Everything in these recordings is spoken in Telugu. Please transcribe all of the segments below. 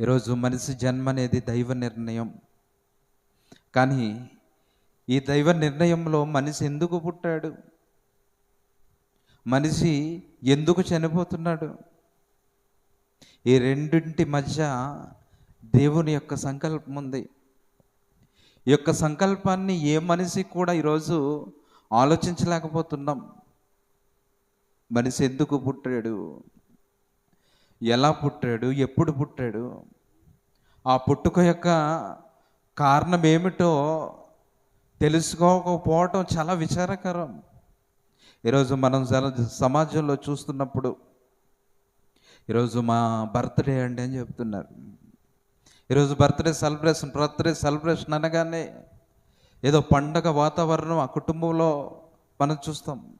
ఈరోజు మనిషి జన్మ అనేది దైవ నిర్ణయం. కానీ ఈ దైవ నిర్ణయంలో మనిషి ఎందుకు పుట్టాడు? మనిషి ఎందుకు చనిపోతున్నాడు? ఈ రెండింటి మధ్య దేవుని యొక్క సంకల్పం ఉంది. ఈ యొక్క సంకల్పాన్ని ఏ మనిషి కూడా ఈరోజు ఆలోచించలేకపోతున్నాం. మనిషి ఎందుకు పుట్టాడు? ఎలా పుట్టాడు ఎప్పుడు పుట్టాడు ఆ పుట్టుక యొక్క కారణం ఏమిటో తెలుసుకోకపోవటం చాలా విచారకరం. ఈరోజు మనం సమాజంలో చూస్తున్నప్పుడు ఈరోజు మా బర్త్డే అండి అని చెప్తున్నారు. ఈరోజు బర్త్డే సెలబ్రేషన్ బర్త్డే సెలబ్రేషన్ అనగానే ఏదో పండగ వాతావరణం ఆ కుటుంబంలో మనం చూస్తాం.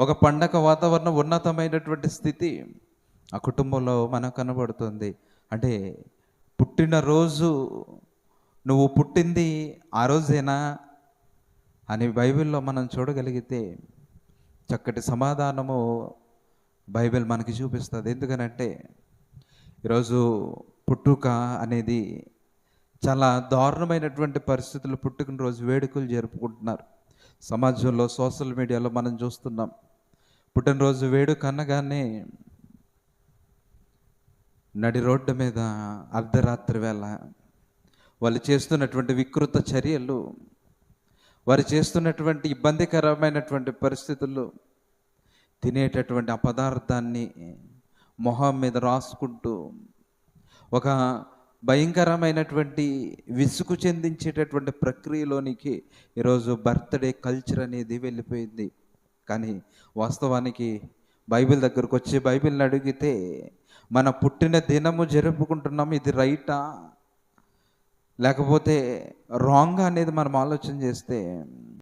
ఒక పండగ వాతావరణం ఉన్నతమైనటువంటి స్థితి. ఆ కుటుంబంలో మనకు కనబడుతుంది. అంటే పుట్టినరోజు నువ్వు పుట్టింది ఆ రోజేనా అని బైబిల్లో మనం చూడగలిగితే చక్కటి సమాధానము బైబిల్ మనకి చూపిస్తుంది. ఎందుకనంటే ఈరోజు పుట్టుక అనేది చాలా దారుణమైనటువంటి పరిస్థితులు పుట్టుకున్న వేడుకలు జరుపుకుంటున్నారు. సమాజంలో సోషల్ మీడియాలో మనం చూస్తున్నాం. పుట్టినరోజు వేడుక అనగానే నడి రోడ్డు మీద అర్ధరాత్రి వేళ వాళ్ళు చేస్తున్నటువంటి వికృత చర్యలు వారు చేస్తున్నటువంటి ఇబ్బందికరమైనటువంటి పరిస్థితుల్లో తినేటటువంటి ఆ పదార్థాన్ని మొహం మీద రాసుకుంటూ ఒక భయంకరమైనటువంటి విసుగు చెందించేటటువంటి ప్రక్రియలోనికి ఈరోజు బర్త్డే కల్చర్ అనేది వెళ్ళిపోయింది. కానీ వాస్తవానికి బైబిల్ దగ్గరకు వచ్చి బైబిల్ని అడిగితే మన పుట్టిన దినము జరుపుకుంటున్నాం ఇది రైటా? లేకపోతే రాంగ్ అనేది మనం ఆలోచన చేస్తే